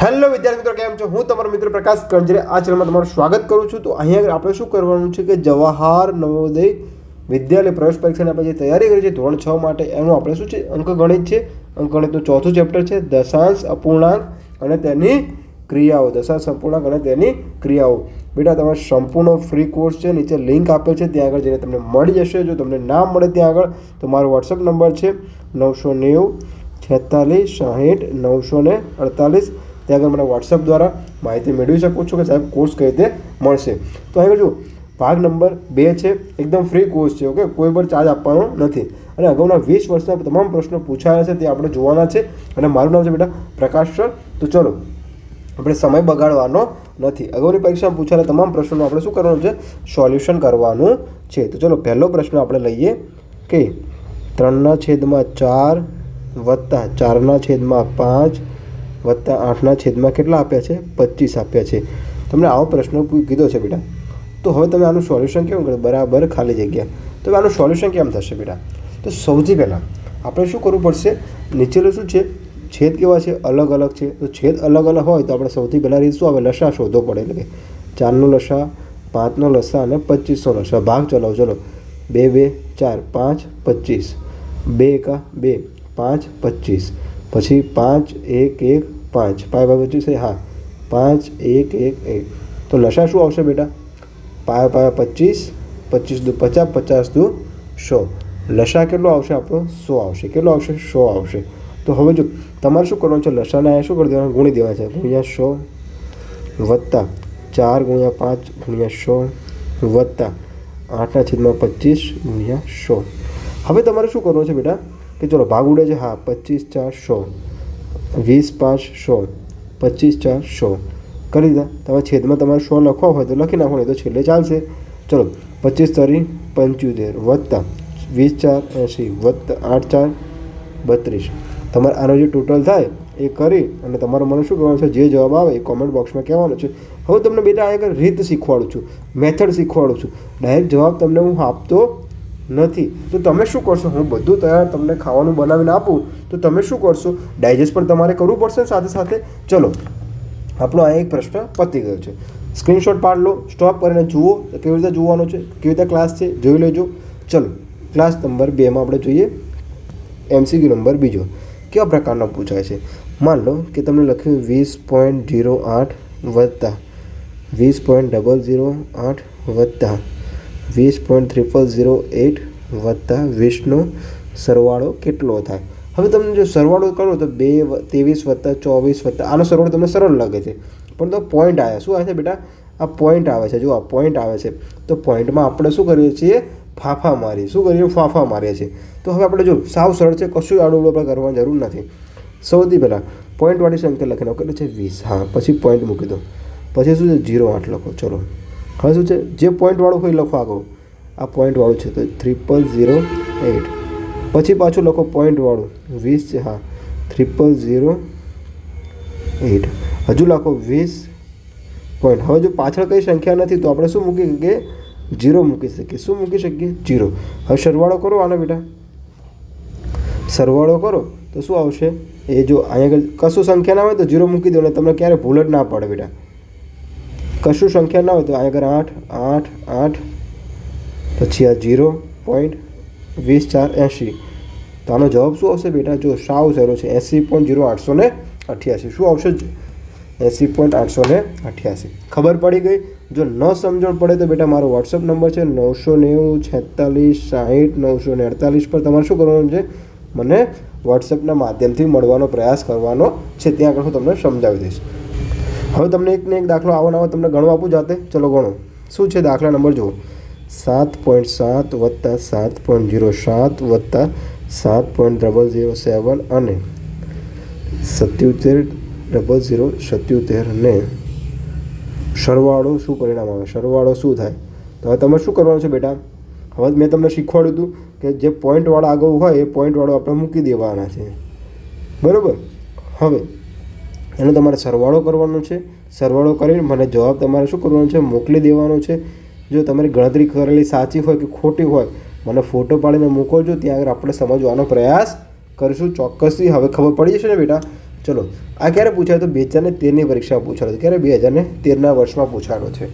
Hello વિદ્યાર્થી મિત્રો, કેમ છો? હું તમારો મિત્ર પ્રકાશ કંજરે. આ ચેનલમાં તમારું સ્વાગત કરું છું. તો અહીંયા આગળ આપણે શું કરવાનું છે કે જવાહર નવોદય વિદ્યાલય પ્રવેશ પરીક્ષાની આપણે જે તૈયારી કરી છે ધોરણ છ માટે, એનું આપણે શું છે? અંક ગણિત છે. અંક ગણિતનું ચોથું ચેપ્ટર છે. દશાંશ અપૂર્ણાંક અને તેની ક્રિયાઓ. દશાંશ અપૂર્ણાંક અને તેની ક્રિયાઓ. બેટા, તમારે સંપૂર્ણ ફ્રી કોર્સ છે. નીચે લિંક આપેલ છે. ત્યાં આગળ જઈને તમને મળી જશે. જો તમને ના મળે ત્યાં આગળ, તો મારો વોટ્સઅપ નંબર છે નવસો નેવું છેતાલીસ સાહીઠ નવસો ને અડતાલીસ. ત્યાં આગળ મને વોટ્સઅપ દ્વારા માહિતી મેળવી શકો છો કે સાહેબ કોર્સ કઈ રીતે મળશે. તો અહીં જો ભાગ નંબર બે છે, એકદમ ફ્રી કોર્સ છે ઓકે કોઈ પણ ચાર્જ આપવાનો નથી. અને અગાઉના વીસ વર્ષના તમામ પ્રશ્નો પૂછાયા છે તે આપણે જોવાના છે. અને મારું નામ છે બેટા પ્રકાશ સર. તો ચલો, આપણે સમય બગાડવાનો નથી. અગાઉની પરીક્ષામાં પૂછાયેલા તમામ પ્રશ્નોનું આપણે શું કરવાનું છે? સોલ્યુશન કરવાનું છે. તો ચલો, પહેલો પ્રશ્ન આપણે લઈએ કે ત્રણના છેદમાં ચાર વત્તા ચારના છેદમાં પાંચ વત્તા આઠના છેદમાં કેટલા આપ્યા છે? પચીસ આપ્યા છે. તમને આવો પ્રશ્ન કીધો છે બેટા. તો હવે તમે આનું સોલ્યુશન કેવું કરો? બરાબર ખાલી જગ્યા. તો આનું સોલ્યુશન કેમ થશે બેટા? તો સૌથી પહેલાં આપણે શું કરવું પડશે? નીચેનું શું છે? છેદ કેવા છે? અલગ અલગ છે. તો છેદ અલગ અલગ હોય તો આપણે સૌથી પહેલાં રીત શું? આવે લસા શોધવો પડે. એટલે કે ચારનો લસા, પાંચનો લસા અને પચીસનો લસા. ભાગ ચલાવો. ચલો. બે બે, ચાર, પાંચ, પચીસ. બે એકા, બે, પાંચ, પચીસ. પછી પાંચ, એક એક, પાંચ. પાંચ ભાઈ પચીસ છે હા. પાંચ, એક એક એક. તો લસા શું આવશે બેટા? પાયા પાયા પચીસ પચીસ દુ પચાસ પચાસ દુ સો. લસા કેટલો આવશે આપણો? સો આવશે. કેટલો આવશે? સો આવશે. તો હવે જો તમારે શું કરવાનું છે? લસાને અહીંયા શું કરી દેવાનું? ગુણી દેવાના છે. ગુણ્યા સો વત્તા ચાર ગુણ્યા પાંચ ગુણ્યા સો વત્તા આઠના છેદમાં પચીસ ગુણ્યા સો. હવે તમારે શું કરવાનું છે બેટા? કે ચલો ભાગ ઉડે છે, હા, પચીસ ચાર સો, વીસ પાંચ સો, પચીસ ચાર સો. કરી દીધા. તમે છેદમાં તમારે સો લખવા હોય તો લખી નાખો, નહીં તો છેલ્લે ચાલશે. ચલો, પચીસ તરી પંચોતેર વત્તા વીસ ચાર એંશી વત્તા આઠ ચાર બત્રીસ. તમારે આનો જે ટોટલ થાય એ કરી અને તમારો મને શું કહેવાનું છે, જે જવાબ આવે એ કોમેન્ટ બોક્સમાં કહેવાનું છે. હવે તમને બેટા આગળ રીત શીખવાડું છું મેથડ શીખવાડું છું. ડાયરેક્ટ જવાબ તમને હું આપતો નથી. તો તમે શું કરશો? હું બધું તૈયાર તમને ખાવાનું બનાવીને આપું, તો તમે શું કરશો? ડાયજેસ્ટ પણ તમારે કરવું પડશે સાથે સાથે. ચલો, આપણો આ એક પ્રશ્ન પતી ગયો છે. સ્ક્રીનશોટ પાડ લો સ્ટોપ કરીને જુઓ કેવી રીતે જોવાનો છે? કેવી રીતે ક્લાસ છે? જોઈ લેજો. ચલો ક્લાસ નંબર બેમાં આપણે જોઈએ. એમસીક્યુ નંબર બીજો. કેવા પ્રકારનો પૂછાય છે? માન લો કે તમને લખ્યું વીસ પોઈન્ટ જીરો આઠ વત્તા. વીસ પોઈન્ટ ડબલ ઝીરો આઠ વત્તા. વીસ પોઈન્ટ ત્રિપલ ઝીરો એટ વત્તા વીસનો સરવાળો કેટલો થાય? હવે તમે જો સરવાળો કરો તો બે ત્રેવીસ વત્તા ચોવીસ વત્તા, આનો સરવાળો તમને સરળ લાગે છે. પણ તો પોઈન્ટ આવ્યા શું આવે છે બેટા? આ પોઈન્ટ આવે છે. જો આ પોઈન્ટ આવે છે. તો પોઈન્ટમાં આપણે શું કરીએ છીએ? ફાફા મારીએ. શું કરીએ? ફાફા મારીએ છીએ. તો હવે આપણે જો સાવ સરળ છે, કશું આડું આપણે કરવાની જરૂર નથી. સૌથી પહેલાં પોઈન્ટવાળી સંખ્યા લખીને કેટલું છે વીસ. હા, પછી પોઈન્ટ મૂકી દો. પછી શું છે? જીરો આઠ લખો. ચલો. હવે શું છે? જે પોઈન્ટવાળું હોય લખો આગળ. આ પોઈન્ટવાળું છે તો ત્રિપલ ઝીરો એટ પછી પાછું લખો પોઈન્ટવાળું વીસ છે, હા. ત્રિપલ ઝીરો એટ હજુ લખો વીસ પોઈન્ટ હવે જો પાછળ કઈ સંખ્યા નથી તો આપણે શું મૂકી શકીએ? જીરો મૂકી શકીએ. શું મૂકી શકીએ? જીરો હવે સરવાળો કરો આને બેટા. સરવાળો કરો તો શું આવશે? એ જો અહીંયા કશું સંખ્યા ના હોય તો જીરો મૂકી દો અને તમને ક્યારે ભૂલ જ ના પડે બેટા. કશું સંખ્યા ના હોય તો આગળ આઠ આઠ આઠ, પછી આ જીરો પોઈન્ટ વીસ ચાર એંશી. તો આનો જવાબ શું આવશે બેટા? જો સાવ સહેલો છે એંસી પોઈન્ટ જીરો આઠસો ને અઠ્યાસી. શું આવશે એંસી પોઈન્ટ આઠસો ને અઠ્યાસી. ખબર પડી ગઈ? જો ન સમજણ પડે તો બેટા મારો વોટ્સઅપ નંબર છે નવસો નેવું છેતાલીસ સાહીઠ નવસો ને અડતાલીસ પર તમારે શું કરવાનું છે? મને વોટ્સએપના માધ્યમથી મળવાનો પ્રયાસ કરવાનો છે. ત્યાં આગળ હું તમને સમજાવી દઈશ. હવે તમને એક ને એક દાખલો આવો આવે તમને ગણવા આપું જાતે. ચલો ગણો. શું છે દાખલા નંબર જુઓ. સાત પોઈન્ટ સાત વત્તા સાત પોઈન્ટ ઝીરો સાત વત્તા સાત પોઈન્ટ ડબલ ઝીરો સેવન અને સત્યોતેર ડબલ ઝીરો સત્યોતેરને સરવાળો શું પરિણામ આવે? સરવાળો શું થાય? તો હવે તમે શું કરવાનું છે બેટા? હવે મેં તમને શીખવાડ્યું હતું કે જે પોઈન્ટવાળા આગળ હોય એ પોઈન્ટવાળો આપણે મૂકી દેવાના છે. બરાબર? હવે એનો તમારે સરવાળો કરવાનો છે. સરવાળો કરીને મને જવાબ તમારે શું કરવાનો છે? મોકલી દેવાનો છે. જો તમારી ગણતરી કરેલી સાચી હોય કે ખોટી હોય, મને ફોટો પાડીને મોકલજો. ત્યાં આગળ આપણે સમજવાનો પ્રયાસ કરીશું ચોક્કસથી. હવે ખબર પડી જશે ને બેટા? ચલો, આ ક્યારે પૂછાય તો બે હજાર ને તેરની પરીક્ષામાં પૂછાયો ક્યારે બે હજાર ને તેરના વર્ષમાં પૂછાયો છે?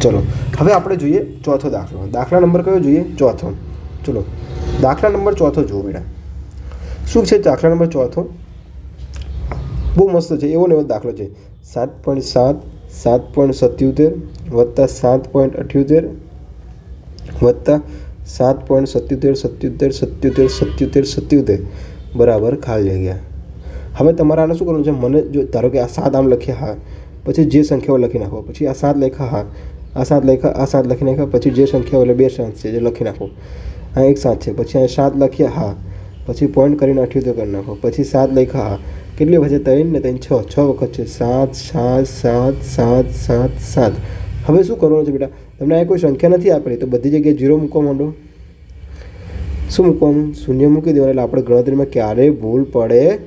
ચલો, હવે આપણે જોઈએ ચોથો દાખલો. દાખલા નંબર કયો જોઈએ? ચોથો. ચલો, દાખલા નંબર ચોથો જુઓ બેટા. શું છે દાખલા નંબર ચોથો? બહુ મસ્ત છે, એવો ને એવો દાખલો છે. સાત પોઈન્ટ સાત સાત પોઈન્ટ સત્યોતેર, વત્તા સાત પોઈન્ટ અઠ્યોતેર, વત્તા સાત પોઈન્ટ સત્યોતેર સત્યોતેર સત્યોતેર સત્યોતેર સત્યોતેર. બરાબર, ખાલી જગ્યા. હવે તમારે આને શું કરવાનું છે? મને જો ધારો કે આ સાત આમ લખ્યા હા, પછી જે સંખ્યાઓ લખી નાખો, પછી આ સાત લખ્યા હા, આ સાત લખ્યા, આ સાત લખી નાખ્યા, પછી જે સંખ્યાઓ એટલે બે સાત છે, જે લખી નાખો. આ એક સાત છે, પછી આ સાત લખ્યા હા, પછી પોઈન્ટ કરીને અઠ્યોતેર કરી નાખો, પછી સાત લખ્યા હા કેટલી વખત છે? ત્રણ ને ત્રણ, છ. છ વખત છે. સાત સાત સાત સાત સાત સાત. હવે શું કરવાનું છે બેટા? તમને અહીંયા કોઈ સંખ્યા નથી આપેલી, તો બધી જગ્યાએ જીરો મૂકવા માંડો. શું મૂકવાનું? શૂન્ય મૂકી દેવાનું, એટલે આપણે ગણતરીમાં ક્યારેય ભૂલ પડે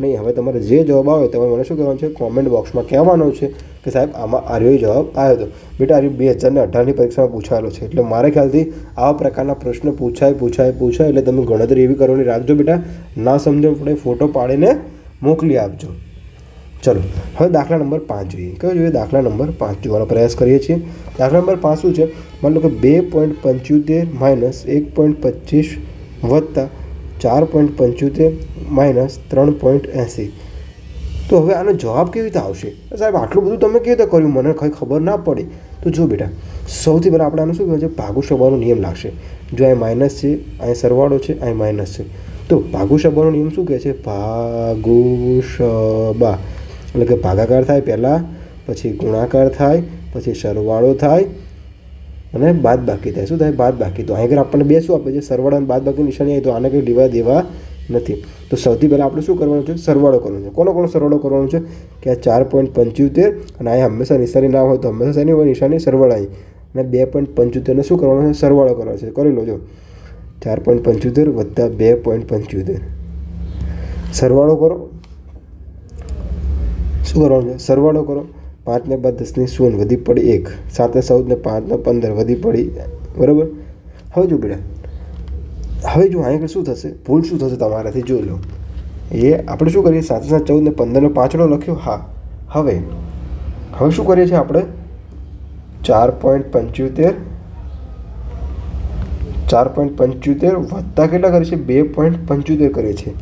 નહીં. હવે તમારે જે જવાબ આવે, તમારે મને શું કહેવાનું છે? કોમેન્ટ બોક્સમાં કહેવાનું છે કે સાહેબ, આમાં આર્યો જવાબ આવ્યો હતો. બેટા, આર્યો બે હજારને અઢારની પરીક્ષામાં પૂછાયેલો છે. એટલે મારા ખ્યાલથી આવા પ્રકારના પ્રશ્ન પૂછાય પૂછાય પૂછાય, એટલે તમે ગણતરી એવી કરવાની રાખજો બેટા. ના સમજો પડે, ફોટો પાડીને મોકલી આપજો. ચલો, હવે દાખલા નંબર પાંચ જોઈએ. કયો જોઈએ? દાખલા નંબર પાંચ જોવાનો પ્રયાસ કરીએ છીએ. દાખલા નંબર પાંચ શું છે? માની લો કે બે પોઈન્ટ પંચોતેર માઇનસ એક પોઈન્ટ પચીસ વત્તા ચાર પોઈન્ટ પંચોતેર માઇનસ ત્રણ પોઈન્ટ એંસી. તો હવે આનો જવાબ કેવી રીતે આવશે? સાહેબ, આટલું બધું તમે કેવી રીતે કર્યું? મને કંઈ ખબર ના પડી. તો જો બેટા, સૌથી પહેલાં આપણે આનું શું કહેવાય? છે ભાગુ શબાનો નિયમ લાગશે. જો અહીં માઇનસ છે, અહીં સરવાળો છે, અહીં માઇનસ છે. તો ભાગુ શબાનો નિયમ શું કહે છે? ભાગુ શબા એટલે કે ભાગાકાર થાય પહેલાં, પછી ગુણાકાર થાય, પછી સરવાળો થાય, અને બાદ બાકી થાય. શું થાય? બાદ બાકી તો અહીં આગળ આપણને બે શું આપે છે? સરવાળો અને બાદ બાકી નિશાની આવી, તો આને કંઈ લેવા દેવા નથી. તો સૌથી પહેલાં આપણે શું કરવાનું છે? સરવાળો કરવાનો છે. કોનો કોનો સરવાળો કરવાનો છે? કે આ ચાર પોઈન્ટ પંચોતેર અને અહીંયા હંમેશા નિશાની ના હોય, તો હંમેશા શેની હોય? નિશાની સરવાળાની. અને બે પોઈન્ટ પંચોતેરને શું કરવાનું છે? સરવાળો કરવાનો છે. કરી લો, જો. ચાર પોઈન્ટ પંચોતેર વત્તા બે પોઈન્ટ પંચોતેર. સરવાળો કરો. શું કરવાનું છે? સરવાળો કરો. પાંચને બાદ દસની શૂન્ય વધી પડી એક. સાતે, ચૌદને પાંચને પંદર વધી પડી બરાબર? હવે જો બેટા, હવે જો આગળ શું થશે? ભૂલ શું થશે તમારાથી જોઈ લો. એ આપણે શું કરીએ? સાતે, સાત ચૌદ ને પંદરનો પાંચડો લખ્યો? હા. હવે હવે શું કરીએ છીએ આપણે? ચાર પોઈન્ટ પંચોતેર ચાર પોઈન્ટ પંચોતેર વધતા કેટલા કરે છે? બે પોઈન્ટ પંચોતેર કરે છે.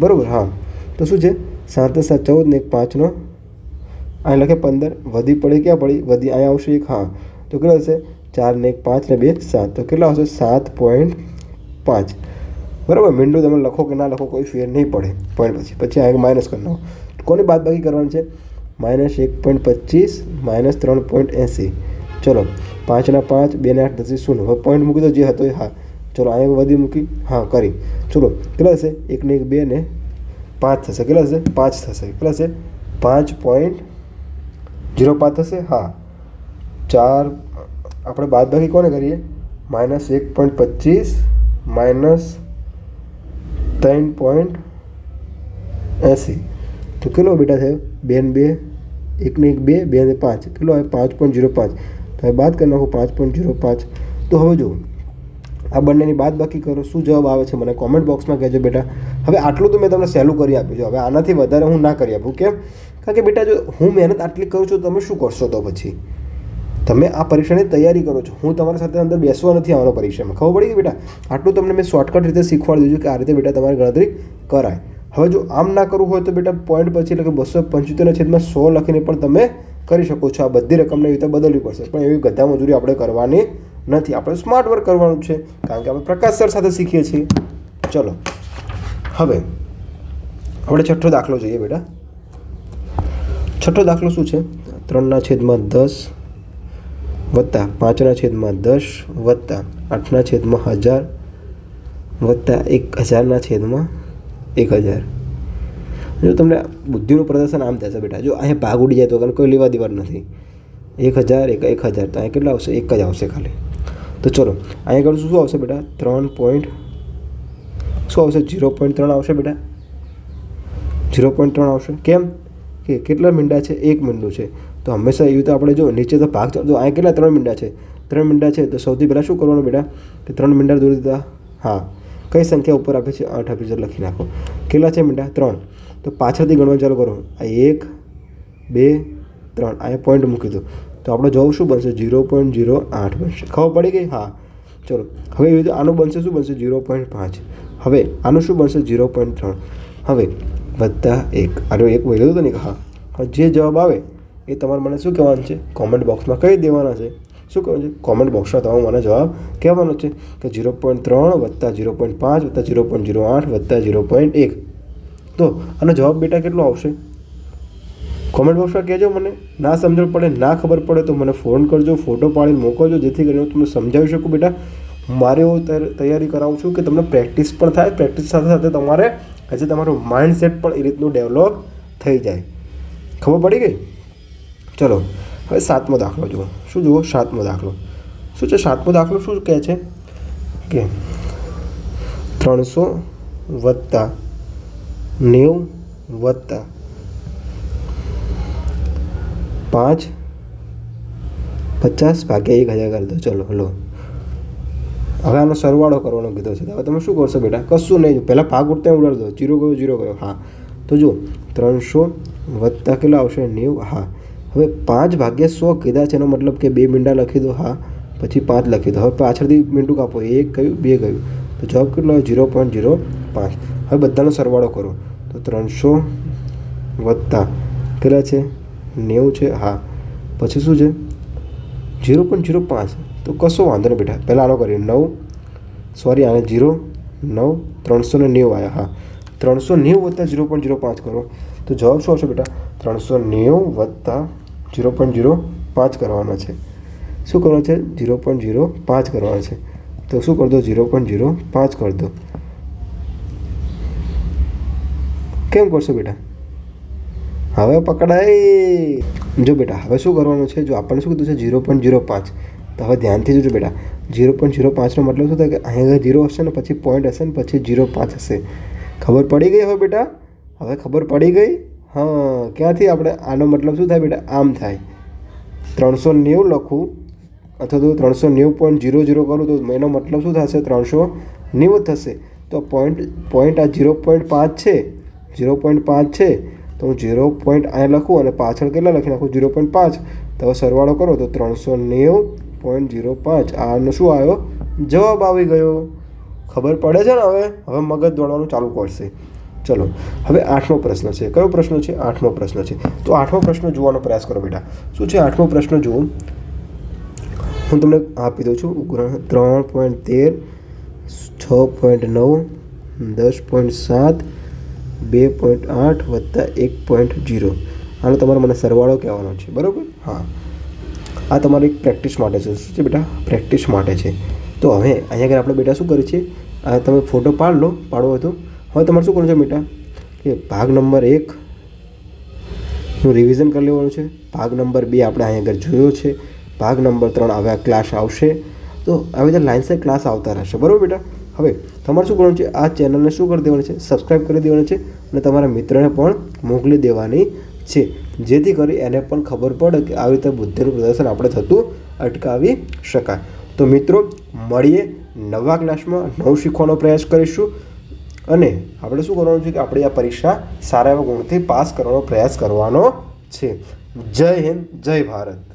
બરાબર? હા. તો શું છે? સાત સાત ચૌદ ને એક પાંચનો અહીં લખે પંદર. વધી પડી ક્યાં પડી? વધી અહીંયા આવશે એક. હા. તો કેટલા હશે ચાર ને એક પાંચ ને બે સાત. તો કેટલા આવશે? સાત પોઈન્ટ પાંચ. બરાબર? મીંડું તમે લખો કે ના લખો કોઈ ફેર નહીં પડે. પોઈન્ટ પછી. પછી અહીંયા માઇનસ કરી નાખો. કોની બાદ બાકી કરવાની છે? માઇનસ એક પોઈન્ટ પચીસ, માઇનસ ત્રણ પોઈન્ટ એંસી. ચલો. પાંચના પાંચ, બેને આઠ, દસ શૂન્ય. હવે પોઈન્ટ મૂકી દો જે હતો એ હા. ચલો, અહીંયા વધી મૂકી. હા, કરી. ચલો, કેટલા હશે એકને એક, બે ને પાંચ થશે. કેટલા થશે? પાંચ થશે. કેટલા થશે? પાંચ પોઈન્ટ જીરો પાંચ થશે? હા. ચાર, આપણે બાદ બાકી કોને કરીએ? માઇનસ એક પોઈન્ટ પચીસ, માઇનસ ત્રણ પોઈન્ટ એંસી. તો કેટલો બેટા થયો? બે ને બે, એકને એક, બે બે ને પાંચ. કેટલો આવે પાંચ પોઈન્ટ ઝીરો પાંચ. હવે બાદ કરી નાખો પાંચ પોઈન્ટ જીરો પાંચ. તો હવે જુઓ, આ બંનેની બાદ બાકી કરો, શું જવાબ આવે છે મને કોમેન્ટ બોક્સમાં કહેજો બેટા. હવે આટલું તો મેં તમને સહેલું કરી આપ્યું છે. હવે આનાથી વધારે હું ના કરી આપું, કેમ? કારણ કે બેટા જો હું મહેનત આટલી કરું છું, તમે શું કરશો તો પછી? તમે આ પરીક્ષાની તૈયારી કરો છો. હું તમારી સાથે અંદર બેસવા નથી આવવાનો પરીક્ષામાં. ખબર પડી કે બેટા? આટલું તમને મેં શોર્ટકટ રીતે શીખવાડી દીધું કે આ રીતે બેટા તમારી ગણતરી કરાય. હવે જો આમ ના કરવું હોય તો બેટા પોઈન્ટ પછી એટલે કે બસો પંચોતેરના છેદમાં સો લખીને પણ તમે કરી શકો છો. આ બધી રકમને એવી રીતે બદલવી પડશે. પણ એવી ગધા મજૂરી આપણે કરવાની નથી. આપણે સ્માર્ટ વર્ક કરવાનું છે. કારણ કે આપણે પ્રકાશ સર સાથે શીખીએ છીએ. ચલો. હવે આપણે છઠ્ઠો દાખલો જોઈએ બેટા. છઠ્ઠો દાખલો શું છે? ત્રણના છેદમાં દસ વત્તા પાંચના છેદમાં દસ વત્તા આઠના છેદમાં હજાર વત્તા એક હજારના છેદમાં એક હજાર. જો તમને બુદ્ધિનું પ્રદર્શન આમ થશે બેટા, જો અહીંયા ભાગ ઉડી જાય તો કોઈ લેવા દેવા નથી. એક હજાર, એક એક હજાર, તો અહીંયા કેટલા આવશે? એક જ આવશે ખાલી. તો ચલો, અહીંયા આગળ શું આવશે બેટા? ત્રણ પોઈન્ટ શું આવશે? જીરો પોઈન્ટ ત્રણ આવશે બેટા. ઝીરો પોઈન્ટ ત્રણ આવશે. કેમ? કે કેટલા મીંડા છે? એક મીંડું છે. તો હંમેશા એવી તો આપણે જો નીચે તો ભાગ જો અહીંયા કેટલા? ત્રણ મીંડા છે. ત્રણ મીંડા છે તો સૌથી પહેલાં શું કરવાનું બેટા? કે ત્રણ મીંડા દોરી દીધા. હા. કઈ સંખ્યા ઉપર આપે છે? આઠ આપી છે, લખી નાખો. કેટલા છે મીંડા? ત્રણ. તો પાછળથી ગણવાનું ચાલુ કરો. આ એક, બે, ત્રણ. આ પોઈન્ટ મૂકી દો. તો આપણે જવાબ શું બનશે? ઝીરો પોઈન્ટ ઝીરો આઠ બનશે. ખબર પડી ગઈ? હા. ચલો. હવે એવી રીતે આનું બનશે શું બનશે? ઝીરો પોઈન્ટ પાંચ. હવે આનું શું બનશે? ઝીરો પોઈન્ટ ત્રણ. હવે વધતા એક. આનો એક વહી હતો ને હા. જે જવાબ આવે એ તમારે મને શું કહેવાનું છે? કોમેન્ટ બોક્સમાં કહી દેવાના છે. શું કહેવાનું છે? કોમેન્ટ બોક્સમાં તમારો મને જવાબ કહેવાનો છે કે ઝીરો પોઈન્ટ ત્રણ વત્તા ઝીરો પોઈન્ટ પાંચ વત્તા ઝીરો પોઈન્ટ ઝીરો આઠ વત્તા ઝીરો પોઈન્ટ એક. તો આનો જવાબ બેટા કેટલો આવશે? કોમેન્ટ બોક્સમાં કહેજો મને. ના સમજણ પડે, ના ખબર પડે તો મને ફોન કરજો ફોટો પાડીને મોકલજો, જેથી કરીને હું તમને સમજાવી શકું બેટા. મારે હું તૈયાર- કરાવું છું કે તમને પ્રેક્ટિસ પણ થાય પ્રેક્ટિસ સાથે સાથે તમારે હજી તમારું માઇન્ડસેટ પણ એ રીતનું ડેવલપ થઈ જાય. ખબર પડી ગઈ? ચલો, હવે સાતમો દાખલો જુઓ. શું જુઓ? સાતમો દાખલો. શું છે સાતમો દાખલો? શું કહે છે? કે ત્રણસો વત્તા નેવું વત્તા પાંચ પચાસ ભાગ્યા એક હજાર કરી દો. ચલો, લો. હવે આનો સરવાળો કરવાનો કીધો છે. હવે તમે શું કરશો બેટા? કશું નહીં. પહેલાં ભાગ ઉડતા ઉડાડી દો. જીરો ગયો જીરો ગયો. હા. તો જુઓ, ત્રણસો વત્તા કેટલા આવશે? નેવું. હા. હવે પાંચ ભાગ્યા સો કીધા છે એનો મતલબ કે બે મીંડા લખી દો. હા. પછી પાંચ લખી દો. હવે પાછળથી મીંડું કાપો. એક કયું બે કયું તો જવાબ કેટલો ઝીરો પોઈન્ટ ઝીરો પાંચ. હવે બધાનો સરવાળો કરો. તો ત્રણસો વત્તા કેટલા છે? નેવું છે. હા. પછી શું છે? ઝીરો પોઈન્ટ ઝીરો પાંચ. તો કશો વાંધો નહીં બેટા. પહેલાં આનો કરીએ. નવ. સોરી આને જીરો, નવ, ત્રણસો ને નેવું આવ્યા હા. ત્રણસો નેવું વત્તા ઝીરો પોઈન્ટ ઝીરો પાંચ કરો. તો જવાબ શું આવશે બેટા? ત્રણસો નેવું વત્તા ઝીરો પોઈન્ટ ઝીરો પાંચ કરવાના છે. શું કરવાનું છે? ઝીરો પોઈન્ટ ઝીરો પાંચ કરવાના છે. તો શું કરી દો? ઝીરો પોઈન્ટ ઝીરો પાંચ કરી દો. કેમ કરશો બેટા? હવે પકડાય. જો બેટા, હવે શું કરવાનું છે? જો આપણને શું કીધું છે? ઝીરો પોઈન્ટ ઝીરો પાંચ. તો હવે ધ્યાનથી જોજો બેટા. ઝીરો પોઈન્ટ ઝીરો પાંચનો મતલબ શું થાય કે અહીંયા ઝીરો હશે ને પછી પોઈન્ટ હશે ને પછી ઝીરો પાંચ હશે. ખબર પડી ગઈ હવે બેટા? હવે ખબર પડી ગઈ? હા, ક્યાંથી આપણે? આનો મતલબ શું થાય બેટા? આમ થાય. ત્રણસો નેવું લખું અથવા તો ત્રણસો નેવું પોઈન્ટ ઝીરો ઝીરો કરું તો એનો મતલબ શું થશે? ત્રણસો નેવું થશે. તો પોઈન્ટ પોઈન્ટ આ ઝીરો પોઈન્ટ પાંચ છે. ઝીરો પોઈન્ટ પાંચ છે, તો હું ઝીરો પોઈન્ટ અહીંયા લખું અને પાછળ કેટલા લખી નાખું? ઝીરો પોઈન્ટ પાંચ. તો સરવાળો કરો તો ત્રણસો નેવું પોઈન્ટ ઝીરો પાંચ. આનો શું આવ્યો? જવાબ આવી ગયો. ખબર પડે છે ને હવે? હવે મગજ દોડવાનું ચાલુ કરશે. ચલો, હવે આઠમો પ્રશ્ન છે. કયો પ્રશ્ન છે? આઠમો પ્રશ્ન છે. તો આઠમો પ્રશ્ન જોવાનો પ્રયાસ કરો બેટા. શું છે આઠમો પ્રશ્ન જુઓ? હું તમને આપી દઉં છું. ત્રણ પોઈન્ટ તેર, છ પોઈન્ટ નવ, દસ પોઈન્ટ સાત બે પોઈન્ટ આઠ વત્તા એક પોઈન્ટ જીરો આનો તમારે મને સરવાળો કહેવાનો છે, બરાબર? હા. આ તમારી પ્રેક્ટિસ માટે છે, શું છે બેટા? પ્રેક્ટિસ માટે છે. તો હવે અહીંયા આગળ આપણે બેટા શું કરીએ છીએ? આ તમે ફોટો પાડ લો પાડવો હોય તો. હવે તમારે શું કરવું છે બેટા? કે ભાગ નંબર એક નું રિવિઝન કરી લેવાનું છે. ભાગ નંબર બે આપણે અહીંયા આગળ જોયો છે. ભાગ નંબર ત્રણ હવે આ ક્લાસ આવશે. તો આવી રીતે લાઇન્સર ક્લાસ આવતા રહેશે. બરાબર બેટા? હવે તમારે શું કરવાનું છે? આ ચેનલને શું કરી દેવાનું છે? સબસ્ક્રાઈબ કરી દેવાની છે અને તમારા મિત્રને પણ મોકલી દેવાની છે. જેથી કરી એને પણ ખબર પડે કે આવી રીતે બુદ્ધિનું પ્રદર્શન આપણે થતું અટકાવી શકાય. તો મિત્રો, મળીએ નવા ક્લાસમાં નવું શીખવાનો પ્રયાસ કરીશું. અને આપણે શું કરવાનું છે કે આપણે આ પરીક્ષા સારા એવા ગુણથી પાસ કરવાનો પ્રયાસ કરવાનો છે. જય હિન્દ, જય ભારત.